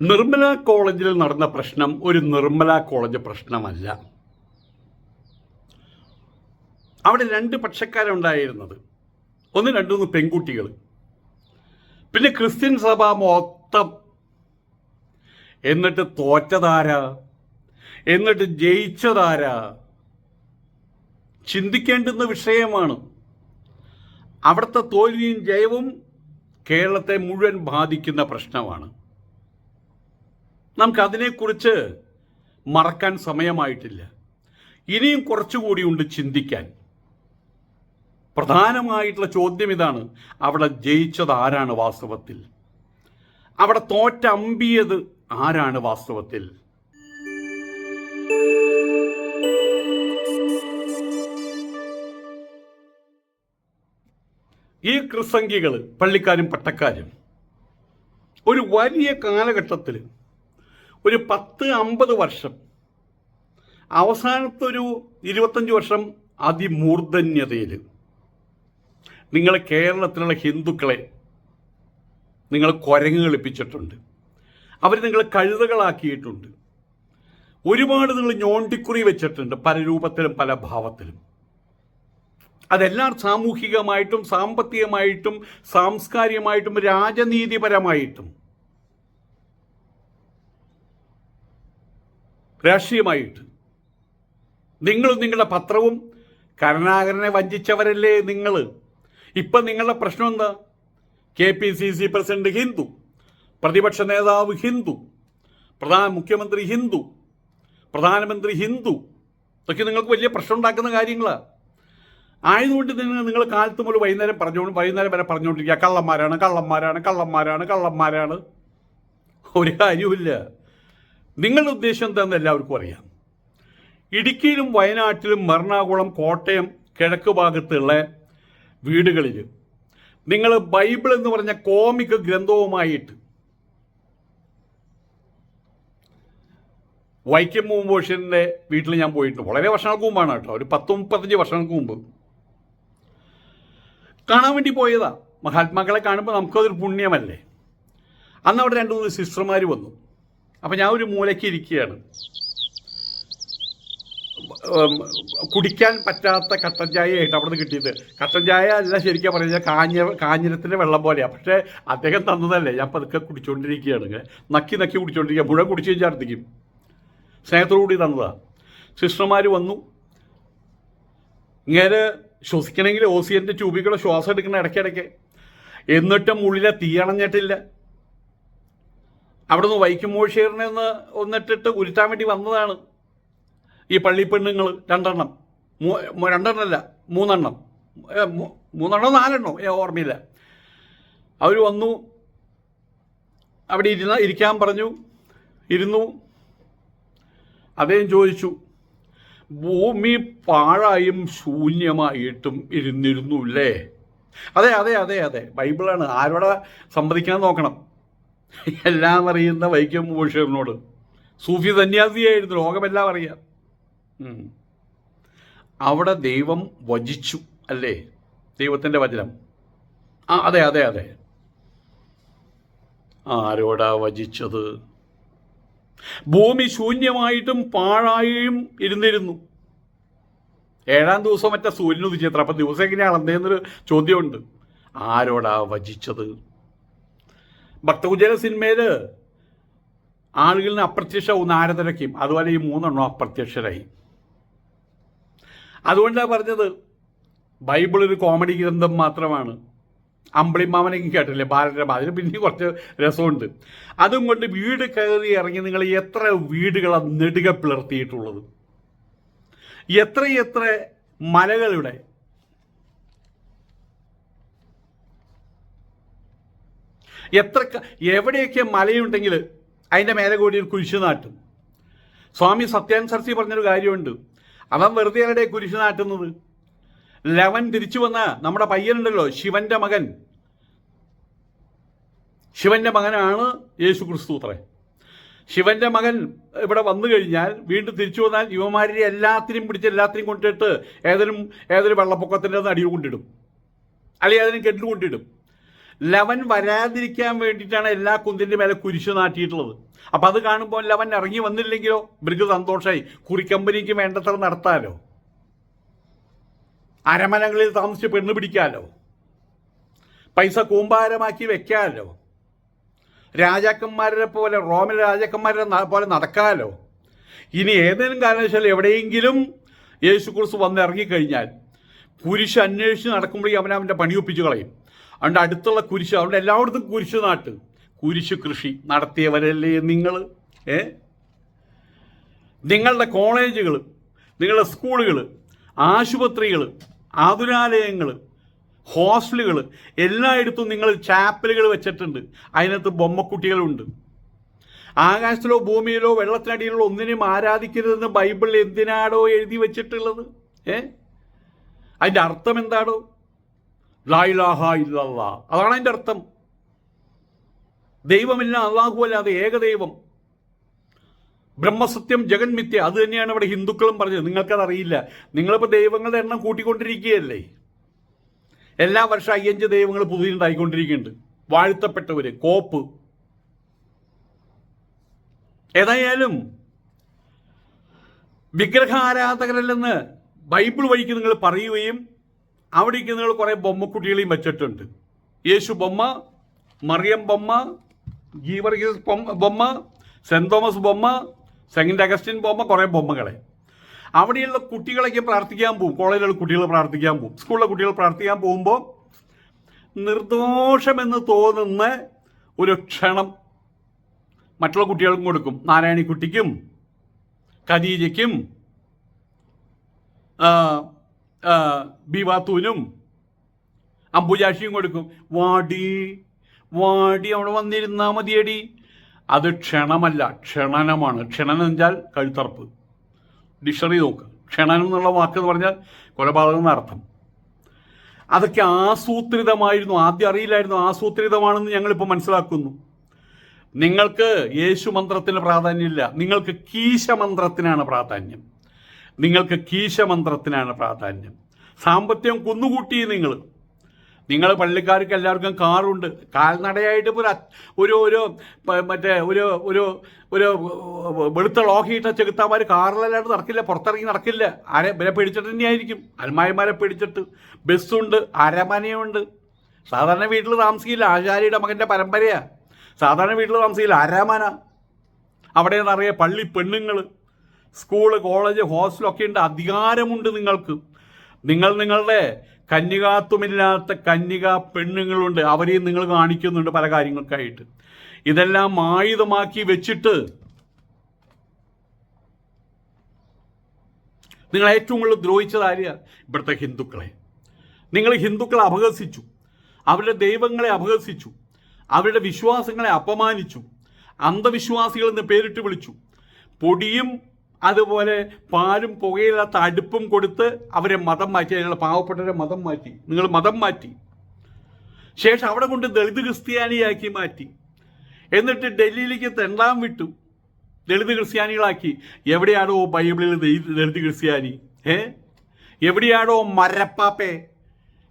നിർമ്മല കോളേജിൽ നടന്ന പ്രശ്നം ഒരു നിർമ്മല കോളേജ് പ്രശ്നമല്ല. അവിടെ രണ്ട് പക്ഷക്കാരുണ്ടായിരുന്നത്. ഒന്ന് രണ്ടുമൂന്ന് പെൺകുട്ടികൾ പിന്നെ ക്രിസ്ത്യൻ സഭ മൊത്തം എന്നിട്ട് തോറ്റതാരാ? എന്നിട്ട് ജയിച്ചതാരാ? ചിന്തിക്കേണ്ടുന്ന വിഷയമാണ്. അവിടുത്തെ തോൽവിയും ജയവും കേരളത്തെ മുഴുവൻ ബാധിക്കുന്ന പ്രശ്നമാണ്. നമുക്കതിനെക്കുറിച്ച് മറക്കാൻ സമയമായിട്ടില്ല. ഇനിയും കുറച്ചുകൂടി ഉണ്ട് ചിന്തിക്കാൻ. പ്രധാനമായിട്ടുള്ള ചോദ്യം ഇതാണ് അവിടെ ജയിച്ചത് ആരാണ് വാസ്തവത്തിൽ? അവിടെ തോറ്റമ്പിയത് ആരാണ് വാസ്തവത്തിൽ? ഈ ക്രിസംഖികൾ പള്ളിക്കാരും പട്ടക്കാരും ഒരു വലിയ കാലഘട്ടത്തിൽ ഒരു പത്ത് അമ്പത് വർഷം. അവസാനത്തൊരു ഇരുപത്തഞ്ച് വർഷം അതിമൂർധന്യതയിൽ നിങ്ങൾ കേരളത്തിലുള്ള ഹിന്ദുക്കളെ നിങ്ങൾ കുരങ്ങ് കളിപ്പിച്ചിട്ടുണ്ട്. അവർ നിങ്ങളെ കഴുതകളാക്കിയിട്ടുണ്ട്. ഒരുപാട് നിങ്ങൾ ഞോണ്ടിക്കുറി വെച്ചിട്ടുണ്ട് പല രൂപത്തിലും പല ഭാവത്തിലും. അതെല്ലാം സാമൂഹികമായിട്ടും സാമ്പത്തികമായിട്ടും സാംസ്കാരികമായിട്ടും രാജനീതിപരമായിട്ടും. രാഷ്ട്രീയമായിട്ട്. നിങ്ങളും നിങ്ങളുടെ പത്രവും കരുണാകരനെ വഞ്ചിച്ചവരല്ലേ നിങ്ങൾ ഇപ്പം നിങ്ങളുടെ പ്രശ്നം എന്താ? K P C C president Hindu പ്രതിപക്ഷ നേതാവ് ഹിന്ദു പ്രധാന മുഖ്യമന്ത്രി ഹിന്ദു പ്രധാനമന്ത്രി ഹിന്ദു. ഇതൊക്കെ നിങ്ങൾക്ക് വലിയ പ്രശ്നം ഉണ്ടാക്കുന്ന കാര്യങ്ങളാണ് ആയതുകൊണ്ട് നിങ്ങൾ നിങ്ങൾ കാലത്ത് മുതൽ വൈകുന്നേരം പറഞ്ഞുകൊണ്ട് വൈകുന്നേരം വരെ പറഞ്ഞുകൊണ്ടിരിക്കുക കള്ളന്മാരാണ് കള്ളന്മാരാണ് കള്ളന്മാരാണ് കള്ളന്മാരാണ്. ഒരു കാര്യമില്ല നിങ്ങളുടെ ഉദ്ദേശം എന്താണെന്ന് എല്ലാവർക്കും അറിയാം. ഇടുക്കിയിലും വയനാട്ടിലും എറണാകുളം കോട്ടയം കിഴക്ക് ഭാഗത്തുള്ള വീടുകളിൽ നിങ്ങൾ ബൈബിൾ എന്ന് പറഞ്ഞ കോമിക് ഗ്രന്ഥവുമായിട്ട് വൈക്കം മുമ്പോഷന്റെ വീട്ടിൽ ഞാൻ പോയിട്ടുണ്ട്. വളരെ വർഷങ്ങൾക്ക് മുമ്പാണ് കേട്ടോ. ഒരു പത്ത് മുപ്പത്തഞ്ച് വർഷങ്ങൾക്ക് മുമ്പ്. കാണാൻ വേണ്ടി പോയതാ. മഹാത്മാക്കളെ കാണുമ്പോൾ നമുക്കതൊരു പുണ്യമല്ലേ? അന്ന് അവിടെ രണ്ട് മൂന്ന് സിസ്റ്റർമാർ വന്നു. അപ്പം ഞാൻ ഒരു മൂലയ്ക്ക് ഇരിക്കുകയാണ്. കുടിക്കാൻ പറ്റാത്ത കട്ടൻ ചായയായിട്ട് അവിടെ നിന്ന് കിട്ടിയത്. കട്ടൻ ചായ അല്ല ശരിക്കും പറഞ്ഞു കഴിഞ്ഞാൽ കാഞ്ഞ കാഞ്ഞിരത്തിന്റെ വെള്ളം പോലെയാണ് പക്ഷേ അദ്ദേഹം തന്നതല്ലേ. ഞാൻ പതുക്കെ കുടിച്ചുകൊണ്ടിരിക്കുകയാണ് നക്കി നക്കി കുടിച്ചുകൊണ്ടിരിക്കുക മുഴുവൻ കുടിച്ചു കഴിഞ്ഞാൽ സ്നേഹത്തോടുകൂടി തന്നതാണ് സിസ്റ്റർമാർ വന്നു. ഇങ്ങനെ ശ്വസിക്കണമെങ്കിൽ ഓക്സിജന്റെ ട്യൂബിക്കുള്ള ശ്വാസം എടുക്കണം ഇടയ്ക്കിടയ്ക്ക്. എന്നിട്ടും ഉള്ളിലെ തീയണഞ്ഞിട്ടില്ല അവിടെ നിന്ന് വൈക്കം മോഷേറിനെ ഒന്ന് ഒന്നിട്ടിട്ട് ഉരുട്ടാൻ വേണ്ടി വന്നതാണ്. ഈ പള്ളി പെണ്ണുങ്ങൾ രണ്ടെണ്ണം. രണ്ടെണ്ണമല്ല മൂന്നെണ്ണം. മൂന്നെണ്ണോ നാലെണ്ണോ? ഓർമ്മയില്ല. അവർ വന്നു. അവിടെ ഇരുന്ന ഇരിക്കാൻ പറഞ്ഞു. ഇരുന്നു. അദ്ദേഹം ചോദിച്ചു ഭൂമി പാഴായും ശൂന്യമായിട്ടും ഇരുന്നിരുന്നു അല്ലേ അതെ അതെ അതെ അതെ. ബൈബിളാണ്. ആരോടെ സമ്മതിക്കാൻ നോക്കണം? എല്ലാം അറിയുന്ന വൈക്കം മുബഷീറിനോട്. സൂഫി സന്യാസിയായിരുന്നു ലോകമെല്ലാം അറിയാം. അവിടെ ദൈവം വചിച്ചു അല്ലേ? ദൈവത്തിന്റെ വചനം. ആ അതെ അതെ അതെ. ആരോടാ വചിച്ചത്? ഭൂമി ശൂന്യമായിട്ടും പാഴായും ഇരുന്നിരുന്നു. ഏഴാം ദിവസം മറ്റേ സൂര്യൻ ഉദിച്ചത്ര അപ്പം ദിവസം എങ്ങനെയാണ് അന്നേന്നൊരു ചോദ്യമുണ്ട്. ആരോടാ വചിച്ചത്? ഭക്തകുചേര സിനിമയിൽ ആളുകളിന് അപ്രത്യക്ഷവും നാരദരയ്ക്കും അതുപോലെ ഈ മൂന്നെണ്ണം അപ്രത്യക്ഷരായി. അതുകൊണ്ടാണ് പറഞ്ഞത് ബൈബിൾ ഒരു കോമഡി ഗ്രന്ഥം മാത്രമാണ്. അമ്പിളിമാമനെങ്കിൽ കേട്ടില്ലേ ബാലരമ. അതിന് പിന്നെ കുറച്ച് രസമുണ്ട്. അതും കൊണ്ട് വീട് കയറി ഇറങ്ങി നിങ്ങൾ എത്ര വീടുകളാണ് നെടുക പിളർത്തിയിട്ടുള്ളത്? എത്ര എത്ര എത്ര എവിടെയൊക്കെ മലയുണ്ടെങ്കിൽ അതിന്റെ മേലെ കൂടി ഒരു കുരിശ് നാട്ടും. സ്വാമി സത്യാൻ സർസി പറഞ്ഞൊരു കാര്യമുണ്ട്. അവൻ വെറുതെ ആരുടെ കുരിശ് നാട്ടുന്നത്? ലവൻ തിരിച്ചു വന്ന നമ്മുടെ പയ്യനുണ്ടല്ലോ ശിവന്റെ മകൻ. ശിവന്റെ മകനാണ് യേശു ക്രിസ്തു അത്രേ. ശിവന്റെ മകൻ ഇവിടെ വന്നു കഴിഞ്ഞാൽ വീണ്ടും തിരിച്ചു വന്നാൽ യുവമാരെ എല്ലാത്തിനും പിടിച്ച് എല്ലാത്തിനും കൊണ്ടിട്ട് ഏതെങ്കിലും ഏതൊരു വെള്ളപ്പൊക്കത്തിന്റെ അടിയിൽ കൊണ്ടിടും. അല്ലെങ്കിൽ ഏതെങ്കിലും കെട്ടിൽ കൊണ്ടിടും. ലവൻ വരാതിരിക്കാൻ വേണ്ടിയിട്ടാണ് എല്ലാ കുന്തിന്റെ മേലെ കുരിശ് നാട്ടിയിട്ടുള്ളത് അപ്പം അത് കാണുമ്പോൾ ലവൻ ഇറങ്ങി വന്നില്ലെങ്കിലോ? ഇവർക്ക് സന്തോഷമായി കുറിക്കമ്പനിക്ക് വേണ്ടത്ര നടത്താലോ? അരമനകളിൽ താമസിച്ച് പെണ്ണ് പിടിക്കാലോ? പൈസ കൂമ്പാരമാക്കി വെക്കാലോ? രാജാക്കന്മാരെ പോലെ റോമൻ രാജാക്കന്മാരെ പോലെ നടക്കാലോ? ഇനി ഏതെങ്കിലും കാരണവശാലും എവിടെയെങ്കിലും യേശു കുറിച്ച് വന്ന് ഇറങ്ങിക്കഴിഞ്ഞാൽ കുരിശ് അന്വേഷിച്ച് നടക്കുമ്പോഴേ അവനവന്റെ പണിയൊപ്പിച്ച് കളയും. അതുകൊണ്ട് അടുത്തുള്ള കുരിശ് അവിടെ എല്ലായിടത്തും കുരിശ് നാട്ട്. കുരിശ് കൃഷി നടത്തിയവരല്ലേ നിങ്ങൾ? ഏ? നിങ്ങളുടെ കോളേജുകൾ നിങ്ങളുടെ സ്കൂളുകൾ ആശുപത്രികൾ ആതുരാലയങ്ങൾ ഹോസ്റ്റലുകൾ എല്ലായിടത്തും നിങ്ങൾ ചാപ്പലുകൾ വെച്ചിട്ടുണ്ട്. അതിനകത്ത് ബൊമ്മക്കുട്ടികളുണ്ട്. ആകാശത്തിലോ ഭൂമിയിലോ വെള്ളത്തിനടിയിലോ ഒന്നിനും ആരാധിക്കരുതെന്ന് ബൈബിളിൽ എന്തിനാടോ എഴുതി വെച്ചിട്ടുള്ളത്? ഏ? അതിന്റെ അർത്ഥം എന്താടോ? ഇല്ലല്ലാ. അതാണ് അതിന്റെ അർത്ഥം. ദൈവമില്ല അള്ളാഹു അല്ലാതെ ഏകദൈവം. ബ്രഹ്മസത്യം ജഗന്മിത്യ അത് തന്നെയാണ് ഇവിടെ ഹിന്ദുക്കളും പറഞ്ഞത്. നിങ്ങൾക്കത് അറിയില്ല. നിങ്ങളിപ്പോൾ ദൈവങ്ങളുടെ എണ്ണം കൂട്ടിക്കൊണ്ടിരിക്കുകയല്ലേ? എല്ലാ വർഷം അയ്യഞ്ച് ദൈവങ്ങൾ പുതിയുണ്ടായിക്കൊണ്ടിരിക്കുന്നുണ്ട് വാഴ്ത്തപ്പെട്ടവർ കോപ്പ്. ഏതായാലും വിഗ്രഹാരാധകരല്ലെന്ന് ബൈബിൾ വഴിക്ക് നിങ്ങൾ പറയുകയും അവിടേക്ക് നിങ്ങൾ കുറേ ബൊമ്മക്കുട്ടികളെയും വെച്ചിട്ടുണ്ട്. യേശു ബൊമ്മ മറിയം ബൊമ്മ ഗീവർഗീസ് ബൊമ്മ- സെന്റ് തോമസ് ബൊമ്മ സെന്റ് അഗസ്റ്റിൻ ബൊമ്മ കുറേ ബൊമ്മകളെ. അവിടെയുള്ള കുട്ടികളൊക്കെ പ്രാർത്ഥിക്കാൻ പോകും കോളേജിലുള്ള കുട്ടികൾ പ്രാർത്ഥിക്കാൻ പോകും സ്കൂളിലെ കുട്ടികൾ പ്രാർത്ഥിക്കാൻ പോകുമ്പോൾ നിർദോഷമെന്ന് തോന്നുന്ന ഒരു ക്ഷണം മറ്റുള്ള കുട്ടികൾക്കും കൊടുക്കും. നാരായണിക്കുട്ടിക്കും ഖദീജയ്ക്കും ബിവാത്തൂനും അമ്പുജാഷിയും കൊടുക്കും. വാടി വാടി അവിടെ വന്നിരുന്നാൽ മതിയടി. അത് ക്ഷണമല്ല ക്ഷണനമാണ്. ക്ഷണനം വെച്ചാൽ കഴുത്തറപ്പ്. ഡിക്ഷണറി നോക്കുക ക്ഷണനം എന്നുള്ള വാക്ക് എന്ന് പറഞ്ഞാൽ കൊലപാതകം എന്ന അർത്ഥം. അതൊക്കെ ആസൂത്രിതമായിരുന്നു. ആദ്യം അറിയില്ലായിരുന്നു ആസൂത്രിതമാണെന്ന് ഞങ്ങളിപ്പോൾ മനസ്സിലാക്കുന്നു. നിങ്ങൾക്ക് യേശു മന്ത്രത്തിന് പ്രാധാന്യമില്ല. നിങ്ങൾക്ക് കീശ മന്ത്രത്തിനാണ് പ്രാധാന്യം. നിങ്ങൾക്ക് കീശമന്ത്രത്തിനാണ് പ്രാധാന്യം. സാമ്പത്തികം കുന്നുകൂട്ടി നിങ്ങൾ. നിങ്ങൾ പള്ളിക്കാർക്ക് എല്ലാവർക്കും കാറുണ്ട്. കാൽനടയായിട്ട് ഒരു ഒരു ഒരു മറ്റേ ഒരു ഒരു ഒരു വെളുത്ത ലോഹിയിട്ട ചെകുത്താമാർ കാറിലല്ലാണ്ട് നടക്കില്ല പുറത്തിറങ്ങി നടക്കില്ല. ആരെ ഇവരെ പിടിച്ചിട്ട് തന്നെയായിരിക്കും. അൽമായന്മാരെ പിടിച്ചിട്ട്. ബസ്സുണ്ട് അരമനയുണ്ട്. സാധാരണ വീട്ടിൽ താമസിക്കില്ല. ആചാര്യയുടെ മകന്റെ പരമ്പരയാണ് സാധാരണ വീട്ടിൽ താമസിക്കില്ല. അരമന. അവിടെ നിന്നറിയ പള്ളി പെണ്ണുങ്ങൾ സ്കൂൾ കോളേജ് ഹോസ്റ്റലൊക്കെ ഉണ്ട് അധികാരമുണ്ട് നിങ്ങൾക്ക്. നിങ്ങൾ നിങ്ങളുടെ കന്യകാത്വമില്ലാത്ത കന്യക പെണ്ണുങ്ങളുണ്ട്. അവരെയും നിങ്ങൾ കാണിക്കുന്നുണ്ട് പല കാര്യങ്ങൾക്കായിട്ട്. ഇതെല്ലാം ആയുധമാക്കി വെച്ചിട്ട് നിങ്ങൾ ഏറ്റവും കൂടുതൽ ദ്രോഹിച്ചത് ആരെയാണ് ഇവിടുത്തെ ഹിന്ദുക്കളെ. നിങ്ങൾ ഹിന്ദുക്കളെ അപഹസിച്ചു. അവരുടെ ദൈവങ്ങളെ അപഹസിച്ചു. അവരുടെ വിശ്വാസങ്ങളെ അപമാനിച്ചു. അന്ധവിശ്വാസികൾ എന്ന് പേരിട്ട് വിളിച്ചു. പൊടിയും അതുപോലെ പാലും പുകയില്ലാത്ത അടുപ്പും കൊടുത്ത് അവരെ മതം മാറ്റി അതിനുള്ള പാവപ്പെട്ടവരെ മതം മാറ്റി നിങ്ങൾ മതം മാറ്റി. ശേഷം അവിടെ കൊണ്ട് ദളിത് ക്രിസ്ത്യാനിയാക്കി മാറ്റി. എന്നിട്ട് ഡൽഹിയിലേക്ക് തെണ്ടാൻ വിട്ടു. ദളിത് ക്രിസ്ത്യാനികളാക്കി. എവിടെയാണോ ബൈബിളിൽ ദളിത് ക്രിസ്ത്യാനി? ഏ? എവിടെയാണോ മരപ്പാപ്പേ?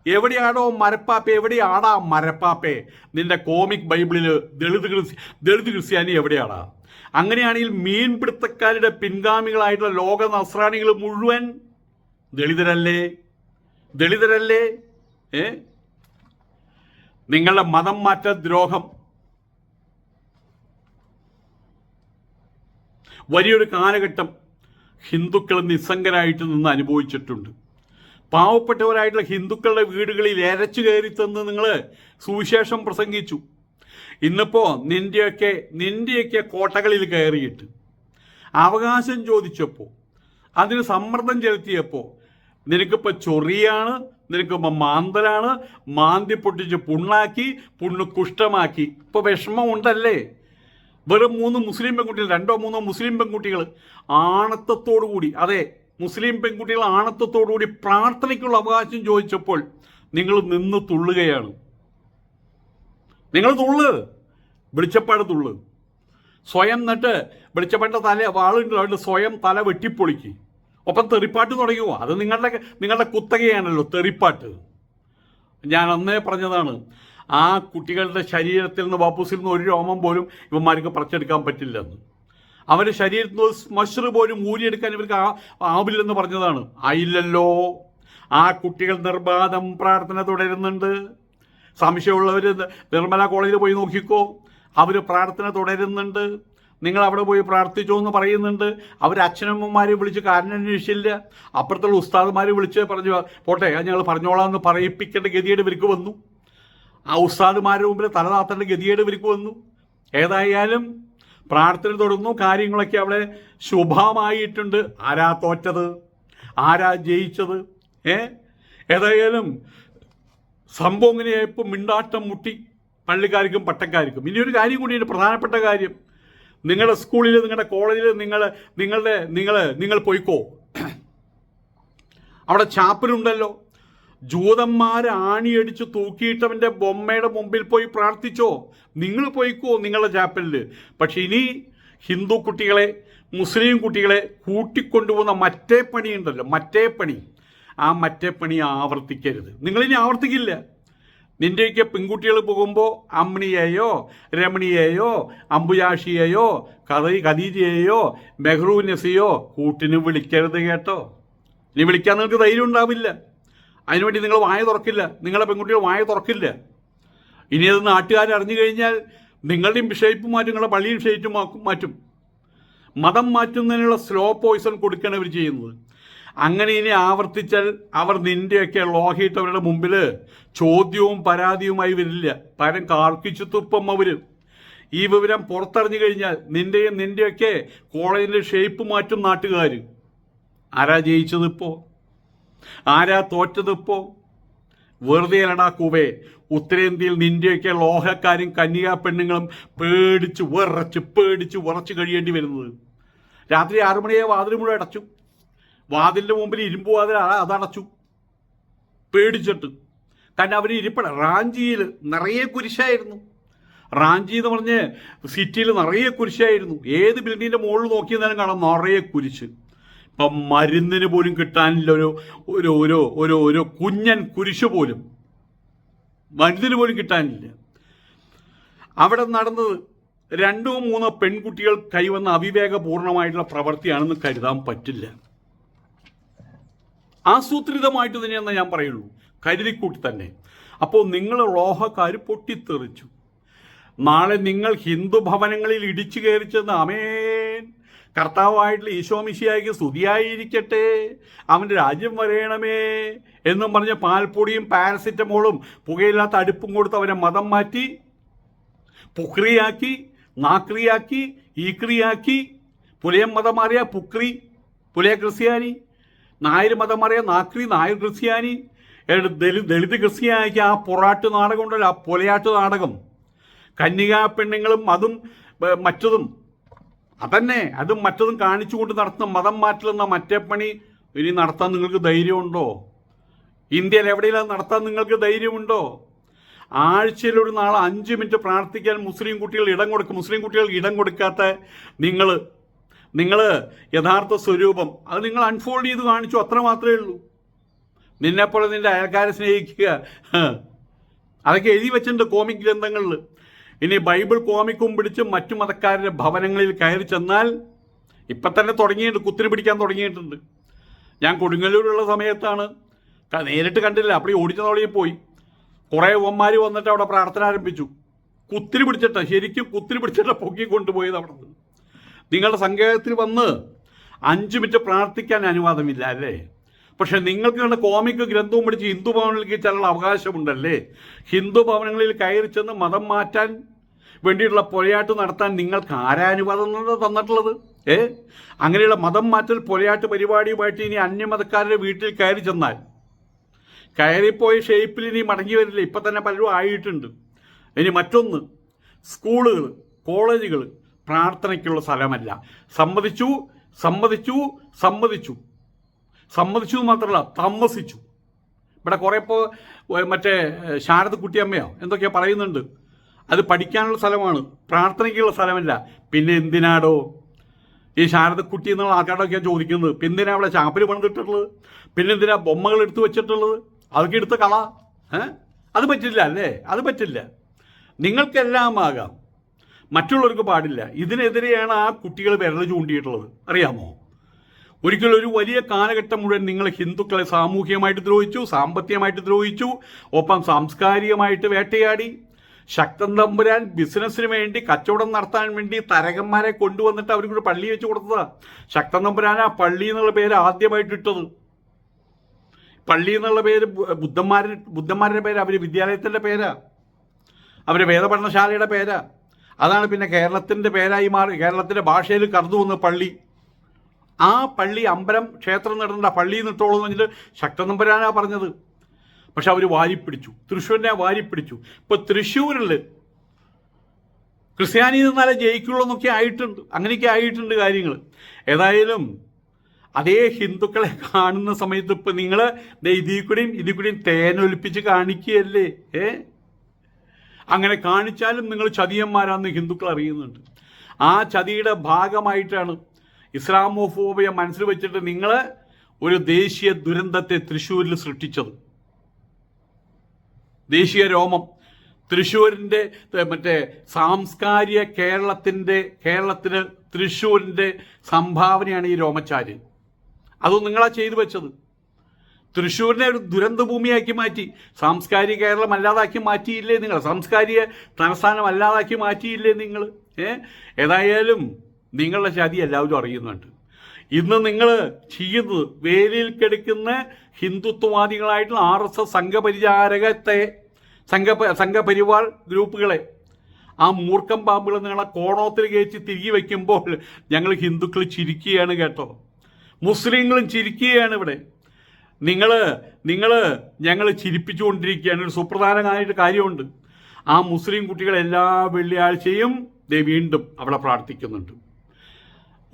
എവിടെയാണോ മരപ്പാപ്പേ? എവിടെയാണാ മരപ്പാപ്പേ? നിന്റെ കോമിക് ബൈബിളിൽ ദളിത് ക്രിസ്ത്യ ദളിത് ക്രിസ്ത്യാനി എവിടെയാടാ? അങ്ങനെയാണെങ്കിൽ മീൻപിടുത്തക്കാരുടെ പിൻഗാമികളായിട്ടുള്ള ലോക നസ്രാണികൾ മുഴുവൻ ദളിതരല്ലേ? ദളിതരല്ലേ? ഏ? നിങ്ങളുടെ മതം മാറ്റ ദ്രോഹം. വലിയൊരു കാലഘട്ടം ഹിന്ദുക്കൾ നിസ്സംഗരായിട്ട് നിന്ന് അനുഭവിച്ചിട്ടുണ്ട്. പാവപ്പെട്ടവരായിട്ടുള്ള ഹിന്ദുക്കളുടെ വീടുകളിൽ എരച്ചു കയറി തന്ന് നിങ്ങൾ സുവിശേഷം പ്രസംഗിച്ചു. ഇന്നിപ്പോൾ നിന്റെയൊക്കെ നിന്റെയൊക്കെ കോട്ടകളിൽ കയറിയിട്ട് അവകാശം ചോദിച്ചപ്പോൾ അതിന് സമ്മർദ്ദം ചെലുത്തിയപ്പോൾ നിനക്കിപ്പോൾ ചൊറിയാണ് നിനക്കിപ്പോൾ മാന്തലാണ് മാന്തി പൊട്ടിച്ച് പുണ്ണാക്കി പുണ്ണ് കുഷ്ഠമാക്കി. ഇപ്പോൾ വിഷമം ഉണ്ടല്ലേ? വെറും മൂന്ന് മുസ്ലിം പെൺകുട്ടികൾ രണ്ടോ മൂന്നോ മുസ്ലിം പെൺകുട്ടികൾ ആണത്തത്തോടു കൂടി അതെ മുസ്ലിം പെൺകുട്ടികൾ ആണത്തത്തോടു കൂടി പ്രാർത്ഥനയ്ക്കുള്ള അവകാശം ചോദിച്ചപ്പോൾ നിങ്ങൾ നിന്ന് തുള്ളുകയാണ്. നിങ്ങൾ തുള്ള്. വെളിച്ചപ്പാട് തുള്ള്. സ്വയം എന്നിട്ട് വെളിച്ചപ്പാടിന്റെ തല വാളുണ്ട് സ്വയം തല വെട്ടിപ്പൊളിക്ക്. ഒപ്പം തെറിപ്പാട്ട് തുടങ്ങിയോ അത് നിങ്ങളുടെ നിങ്ങളുടെ കുത്തകയാണല്ലോ തെറിപ്പാട്ട്. ഞാൻ അന്നേ പറഞ്ഞതാണ് ആ കുട്ടികളുടെ ശരീരത്തിൽ നിന്ന് വാപ്പൂസിൽ നിന്ന് ഒരു രോമം പോലും ഇവന്മാർക്ക് പറിച്ചെടുക്കാൻ പറ്റില്ലെന്ന്. അവരുടെ ശരീരത്തിൽ നിന്ന് മഷർ പോലും ഊരിയെടുക്കാൻ ഇവർക്ക് ആവില്ലെന്ന് പറഞ്ഞതാണ്. ആയില്ലല്ലോ ആ കുട്ടികൾ നിർബാധം പ്രാർത്ഥന തുടരുന്നുണ്ട്. സംശയമുള്ളവർ നിർമ്മല കോളേജിൽ പോയി നോക്കിക്കോ. അവർ പ്രാർത്ഥന തുടരുന്നുണ്ട്. നിങ്ങൾ അവിടെ പോയി പ്രാർത്ഥിച്ചോ എന്ന് പറയുന്നുണ്ട്. അവർ അച്ഛനമ്മമാരെ വിളിച്ച് കാരണം അന്വേഷിച്ചില്ല അപ്പുറത്തുള്ള ഉസ്താദ്മാർ വിളിച്ച് പറഞ്ഞു പോട്ടെ ഞങ്ങൾ പറഞ്ഞോളാം എന്ന് പറയിപ്പിക്കേണ്ട ഗതിയേട് ഇവർക്ക് വന്നു. ആ ഉസ്താദ്മാരുടെ മുമ്പിൽ തലതാത്തേണ്ട ഗതിയേട് ഇവർക്ക് വന്നു. ഏതായാലും പ്രാർത്ഥന തുടർന്നു. കാര്യങ്ങളൊക്കെ അവിടെ ശുഭമായിട്ടുണ്ട്. ആരാ തോറ്റത്? ആരാ ജയിച്ചത്? ഏ? ഏതായാലും സംഭവം ഇങ്ങനെയായപ്പോൾ മിണ്ടാട്ടം മുട്ടി പള്ളിക്കാർക്കും പട്ടക്കാർക്കും. ഇനിയൊരു ഒരു കാര്യം കൂടിയുണ്ട് പ്രധാനപ്പെട്ട കാര്യം. നിങ്ങളുടെ സ്കൂളിൽ നിങ്ങളുടെ കോളേജിൽ നിങ്ങൾ നിങ്ങളുടെ നിങ്ങൾ നിങ്ങൾ പോയിക്കോ. അവിടെ ചാപ്പലുണ്ടല്ലോ. ജൂതന്മാർ ആണിയടിച്ച് തൂക്കിയിട്ടവന്റെ ബൊമ്മയുടെ മുമ്പിൽ പോയി പ്രാർത്ഥിച്ചോ. നിങ്ങൾ പോയിക്കോ നിങ്ങളുടെ ചാപ്പലിൽ പക്ഷെ ഇനി ഹിന്ദു കുട്ടികളെ മുസ്ലിം കുട്ടികളെ കൂട്ടിക്കൊണ്ടുപോകുന്ന മറ്റേ പണിയുണ്ടല്ലോ മറ്റേ പണി. ആ മറ്റേ പണി ആവർത്തിക്കരുത്. നിങ്ങളിനി ആവർത്തിക്കില്ല. നിന്റെയൊക്കെ പെൺകുട്ടികൾ പോകുമ്പോൾ അമ്മിണിയെയോ രമണിയെയോ അമ്പുയാഷിയെയോ കഥ ഖദീജയെയോ മെഹ്റൂനസിയോ കൂട്ടിന് വിളിക്കരുത് കേട്ടോ. ഇനി വിളിക്കാൻ നിങ്ങൾക്ക് ധൈര്യം ഉണ്ടാവില്ല. അതിനുവേണ്ടി നിങ്ങൾ വായ തുറക്കില്ല. നിങ്ങളെ പെൺകുട്ടികൾ വായ തുറക്കില്ല. ഇനി അത് നാട്ടുകാർ അറിഞ്ഞു കഴിഞ്ഞാൽ നിങ്ങളുടെയും ഷേപ്പ് മാറ്റും നിങ്ങളുടെ പള്ളിയും ഷേപ്പ് മാറ്റും. മതം മാറ്റുന്നതിനുള്ള സ്ലോ പോയിസൺ കൊടുക്കുകയാണ് ഇവർ ചെയ്യുന്നത്. അങ്ങനെ ഇനി ആവർത്തിച്ചാൽ അവർ നിന്റെയൊക്കെ ലോഹിയിട്ടവരുടെ മുമ്പിൽ ചോദ്യവും പരാതിയുമായി വരില്ല. പകരം കാർക്കിച്ചു തുപ്പം അവർ ഈ വിവരം പുറത്തറിഞ്ഞു കഴിഞ്ഞാൽ നിന്റെയും നിന്റെയൊക്കെ കോളേജിന്റെ ഷേപ്പ് മാറ്റും നാട്ടുകാർ ആരാ ജയിച്ചതിപ്പോ ആരാ തോറ്റതിപ്പോ വെറുതെ കൂവേ. ഉത്തരേന്ത്യയിൽ നിന്റെയൊക്കെ ലോഹക്കാരും കന്യാ പെണ്ണുങ്ങളും പേടിച്ച് വിറച്ച് പേടിച്ച് ഉറച്ച് കഴിയേണ്ടി വരുന്നത്. രാത്രി ആറു വാതിലും വാതിൽ മുഴുവൻ അടച്ചു. വാതിലിന്റെ മുമ്പിൽ ഇരുമ്പ് വാതിൽ അതടച്ചു. പേടിച്ചിട്ട്. കാരണം അവർ ഇരിപ്പട റാഞ്ചിയിൽ നിറയെ കുരിശായിരുന്നു. റാഞ്ചി എന്ന് പറഞ്ഞ് സിറ്റിയിൽ നിറയെ കുരിശായിരുന്നു. ഏത് ബിൽഡിങ്ങിന്റെ മുകളിൽ നോക്കിയെന്നാലും കാണാം നിറയെ കുരിശ്. ഇപ്പം മരുന്നിന് പോലും കിട്ടാനില്ല ഒരു ഒരു ഒരു ഒരു ഒരു കുഞ്ഞൻ കുരിശ് പോലും. മരുന്നിന് പോലും കിട്ടാനില്ല. അവിടെ നടന്നത് രണ്ടോ മൂന്നോ പെൺകുട്ടികൾ കൈവന്ന അവിവേകപൂർണമായിട്ടുള്ള പ്രവൃത്തിയാണെന്ന് കരുതാൻ പറ്റില്ല. ആസൂത്രിതമായിട്ട് തന്നെയെന്ന് ഞാൻ പറയുള്ളൂ. കരുതിക്കൂട്ടി തന്നെ. അപ്പോൾ നിങ്ങൾ റോഹക്കാർ പൊട്ടിത്തെറിച്ചു. നാളെ നിങ്ങൾ ഹിന്ദു ഭവനങ്ങളിൽ ഇടിച്ചു കയറി ചെന്ന് അമേൻ. കർത്താവായിട്ടുള്ള ഈശോമിശിയായിക്ക് സ്തുതിയായിരിക്കട്ടെ. അവന്റെ രാജ്യം വരയണമേ എന്നും പറഞ്ഞ് പാൽപ്പൊടിയും പാരസിറ്റമോളും പുകയില്ലാത്ത അടുപ്പും കൊടുത്ത് അവനെ മതം മാറ്റി പുക്രിയാക്കി നാക്രിയാക്കി ഈക്രിയാക്കി പുലയം മതം മാറിയ പുക്രി പുലയ ക്രിസ്ത്യാനി നായർ മതം അറിയാം നാക്രി നായർ ക്രിസ്ത്യാനി. ദളിത് ദളിത് ക്രിസ്ത്യാനിക്ക് ആ പൊറാട്ട് നാടകം ഉണ്ടല്ലോ ആ പൊലയാട്ട് നാടകം. കന്യക പെണ്ണുങ്ങളും അതും മറ്റതും. അതന്നെ അതും മറ്റതും കാണിച്ചുകൊണ്ട് നടത്തുന്ന മതം മാറ്റലെന്ന മറ്റേ പണി ഇനി നടത്താൻ നിങ്ങൾക്ക് ധൈര്യമുണ്ടോ? ഇന്ത്യയിൽ എവിടെയെങ്കിലും നടത്താൻ നിങ്ങൾക്ക് ധൈര്യമുണ്ടോ? ആഴ്ചയിൽ ഒരു നാളെ അഞ്ച് മിനിറ്റ് പ്രാർത്ഥിക്കാൻ മുസ്ലിം കുട്ടികൾ ഇടം കൊടുക്കും. മുസ്ലിം കുട്ടികൾ ഇടം കൊടുക്കാത്ത നിങ്ങൾ നിങ്ങൾ യഥാർത്ഥ സ്വരൂപം അത് നിങ്ങൾ അൺഫോൾഡ് ചെയ്ത് കാണിച്ചു അത്ര മാത്രമേ ഉള്ളൂ. നിന്നെപ്പോലെ നിന്റെ അയൽക്കാരെ സ്നേഹിക്കുക. അതൊക്കെ എഴുതി വെച്ചിട്ടുണ്ട് കോമിക് ഗ്രന്ഥങ്ങളിൽ ഇനി ബൈബിൾ കോമിക്കും പിടിച്ച് മറ്റു മതക്കാരുടെ ഭവനങ്ങളിൽ കയറി ചെന്നാൽ ഇപ്പം തന്നെ തുടങ്ങിയിട്ടുണ്ട് കുത്തിരി പിടിക്കാൻ തുടങ്ങിയിട്ടുണ്ട്. ഞാൻ കൊടുങ്ങല്ലൂരുള്ള സമയത്താണ് നേരിട്ട് കണ്ടില്ല അപ്പോൾ ഓടിച്ചു ഓടിച്ചതോളിയിൽ പോയി. കുറേ ഉമ്മമാർ വന്നിട്ട് അവിടെ പ്രാർത്ഥന ആരംഭിച്ചു. കുത്തിരി പിടിച്ചിട്ടാണ് ശരിക്കും കുത്തിരി പിടിച്ചിട്ടാണ് പൊക്കി കൊണ്ടുപോയത് അവിടെ നിന്ന് നിങ്ങളുടെ സങ്കേതത്തിൽ വന്ന് അഞ്ച് മിനിറ്റ് പ്രാർത്ഥിക്കാൻ അനുവാദമില്ല അല്ലേ? പക്ഷെ നിങ്ങൾക്ക് കണ്ട കോമിക് ഗ്രന്ഥവും പിടിച്ച് ഹിന്ദു ഭവനിലേക്ക് ചെല്ലാൻ അവകാശമുണ്ടല്ലേ? ഹിന്ദു ഭവനങ്ങളിൽ കയറി ചെന്ന് മതം മാറ്റാൻ വേണ്ടിയിട്ടുള്ള പൊലയാട്ട് നടത്താൻ നിങ്ങൾക്ക് ആരാനുവാദം തന്നിട്ടുള്ളത്? ഏ? അങ്ങനെയുള്ള മതം മാറ്റൽ പൊലയാട്ട് പരിപാടിയുമായിട്ട് ഇനി അന്യമതക്കാരുടെ വീട്ടിൽ കയറി ചെന്നാൽ കയറിപ്പോയ ഷേപ്പിൽ ഇനി മടങ്ങി വരില്ല. ഇപ്പം തന്നെ പലരും ആയിട്ടുണ്ട്. ഇനി മറ്റൊന്ന് സ്കൂളുകൾ കോളേജുകൾ പ്രാർത്ഥനയ്ക്കുള്ള സ്ഥലമല്ല. സമ്മതിച്ചു സമ്മതിച്ചു സമ്മതിച്ചു. സമ്മതിച്ചു എന്ന് മാത്രമല്ല താമസിച്ചു. ഇവിടെ കുറേ ഇപ്പോൾ മറ്റേ ശാരദ കുട്ടിയമ്മയോ എന്തൊക്കെയോ പറയുന്നുണ്ട്. അത് പഠിക്കാനുള്ള സ്ഥലമാണ്. പ്രാർത്ഥനയ്ക്കുള്ള സ്ഥലമല്ല. പിന്നെ എന്തിനാടോ? ഈ ശാരദക്കുട്ടി എന്നുള്ള ആൾക്കാരൊക്കെയാണ് ചോദിക്കുന്നത്. പിന്നെ എന്തിനാ അവിടെ ചാപ്പൽ പണിതിട്ടുള്ളത് പിന്നെ എന്തിനാ ബൊമ്മകൾ എടുത്തു വെച്ചിട്ടുള്ളത്? അതൊക്കെ എടുത്ത കള. അത് പറ്റില്ല അല്ലേ? അത് പറ്റില്ല. നിങ്ങൾക്കെല്ലാം ആകാം മറ്റുള്ളവർക്ക് പാടില്ല. ഇതിനെതിരെയാണ് ആ കുട്ടികൾ വിരൽ ചൂണ്ടിയിട്ടുള്ളത്. അറിയാമോ? ഒരിക്കലും ഒരു വലിയ കാലഘട്ടം മുഴുവൻ നിങ്ങൾ ഹിന്ദുക്കളെ സാമൂഹികമായിട്ട് ദ്രോഹിച്ചു സാമ്പത്തികമായിട്ട് ദ്രോഹിച്ചു ഒപ്പം സാംസ്കാരികമായിട്ട് വേട്ടയാടി ശക്തൻ തമ്പുരാൻ ബിസിനസ്സിന് വേണ്ടി കച്ചവടം നടത്താൻ വേണ്ടി തരകന്മാരെ കൊണ്ടുവന്നിട്ട് അവർക്കൊരു പള്ളി വെച്ച് കൊടുത്തതാ. ശക്തൻ തമ്പുരാൻ ആ പള്ളി എന്നുള്ള പേര് ആദ്യമായിട്ട് ഇട്ടത്. പള്ളി എന്നുള്ള പേര് ബുദ്ധന്മാരുടെ ബുദ്ധന്മാരുടെ പേര് അവർ വിദ്യാലയത്തിന്റെ പേരാ. അവർ വേദപഠനശാലയുടെ പേരാ. അതാണ് പിന്നെ കേരളത്തിന്റെ പേരായി മാറി കേരളത്തിന്റെ ഭാഷയിൽ കടന്നു വന്ന പള്ളി. ആ പള്ളി അമ്പലം ക്ഷേത്രം നടന്ന പള്ളി നിട്ടോളൂ എന്ന് പറഞ്ഞിട്ട് ശക്തനമ്പരാനാ പറഞ്ഞത്. പക്ഷെ അവർ വാരിപ്പിടിച്ചു. തൃശ്ശൂരിനെ വാരിപ്പിടിച്ചു. ഇപ്പൊ തൃശ്ശൂരിൽ ക്രിസ്ത്യാനി നിന്നാലേ ജയിക്കുള്ളൂ എന്നൊക്കെ ആയിട്ടുണ്ട്. അങ്ങനെയൊക്കെ ആയിട്ടുണ്ട് കാര്യങ്ങൾ ഏതായാലും അതേ ഹിന്ദുക്കളെ കാണുന്ന സമയത്ത് ഇപ്പൊ നിങ്ങൾ ഇതിൽ കൂടിയും ഇതിൽ കൂടിയും തേനൊലിപ്പിച്ച് കാണിക്കുകയല്ലേ? ഏ? അങ്ങനെ കാണിച്ചാലും നിങ്ങൾ ചതിയന്മാരാന്ന് ഹിന്ദുക്കൾ അറിയുന്നുണ്ട്. ആ ചതിയുടെ ഭാഗമായിട്ടാണ് ഇസ്ലാമോഫോബിയ മനസ്സിൽ വെച്ചിട്ട് നിങ്ങൾ ഒരു ദേശീയ ദുരന്തത്തെ തൃശ്ശൂരിൽ സൃഷ്ടിച്ചത്. ദേശീയ രോമം. തൃശ്ശൂരിന്റെ മറ്റേ സാംസ്കാരിക കേരളത്തിന്റെ കേരളത്തിന് തൃശ്ശൂരിന്റെ സംഭാവനയാണ് ഈ രോമച്ചാര്. അത് നിങ്ങളാ ചെയ്തു വെച്ചത്. തൃശ്ശൂരിനെ ഒരു ദുരന്തഭൂമിയാക്കി മാറ്റി. സാംസ്കാരിക കേരളം അല്ലാതാക്കി മാറ്റിയില്ലേ നിങ്ങൾ? സാംസ്കാരിക തലസ്ഥാനം അല്ലാതാക്കി മാറ്റിയില്ലേ നിങ്ങൾ? ഏ? ഏതായാലും നിങ്ങളുടെ ചതി എല്ലാവരും അറിയുന്നുണ്ട്. ഇന്ന് നിങ്ങൾ ചെയ്യുന്നത് വേലിയിൽ കിടക്കുന്ന ഹിന്ദുത്വവാദികളായിട്ടുള്ള ആർ എസ് എസ് സംഘപരിചാരകത്തെ സംഘ സംഘപരിവാർ ഗ്രൂപ്പുകളെ ആ മൂർഖം പാമ്പുകൾ നിങ്ങളെ കോണോത്തിൽ കയറ്റി തിരികെ വയ്ക്കുമ്പോൾ ഞങ്ങൾ ഹിന്ദുക്കൾ ചിരിക്കുകയാണ് കേട്ടോ. മുസ്ലിങ്ങളും ചിരിക്കുകയാണ് ഇവിടെ. നിങ്ങൾ നിങ്ങൾ ഞങ്ങൾ ചിരിപ്പിച്ചുകൊണ്ടിരിക്കുകയാണ്. ഒരു സുപ്രധാനമായിട്ട് കാര്യമുണ്ട്. ആ മുസ്ലിം കുട്ടികൾ എല്ലാ വെള്ളിയാഴ്ചയും വീണ്ടും അവിടെ പ്രാർത്ഥിക്കുന്നുണ്ട്.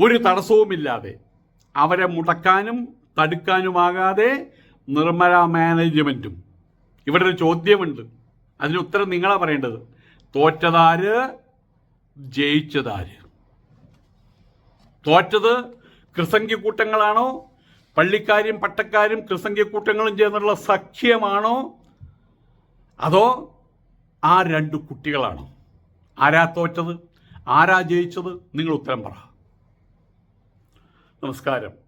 ഒരു തടസ്സവുമില്ലാതെ അവരെ മുടക്കാനും തടുക്കാനുമാകാതെ നിർമ്മല മാനേജ്മെന്റും ഇവിടെ ഒരു ചോദ്യമുണ്ട്. അതിന് ഉത്തരം നിങ്ങളാ പറയേണ്ടത്. തോറ്റതാര് ജയിച്ചതാര്? തോറ്റത് ക്രിസംഖ്യ കൂട്ടങ്ങളാണോ പള്ളിക്കാരും പട്ടക്കാരും ക്രിസംഖ്യക്കൂട്ടങ്ങളും ചേർന്നുള്ള സഖ്യമാണോ? അതോ ആ രണ്ട് കുട്ടികളാണോ? ആരാ തോറ്റത്? ആരാ ജയിച്ചത്? നിങ്ങൾ ഉത്തരം പറ. നമസ്കാരം.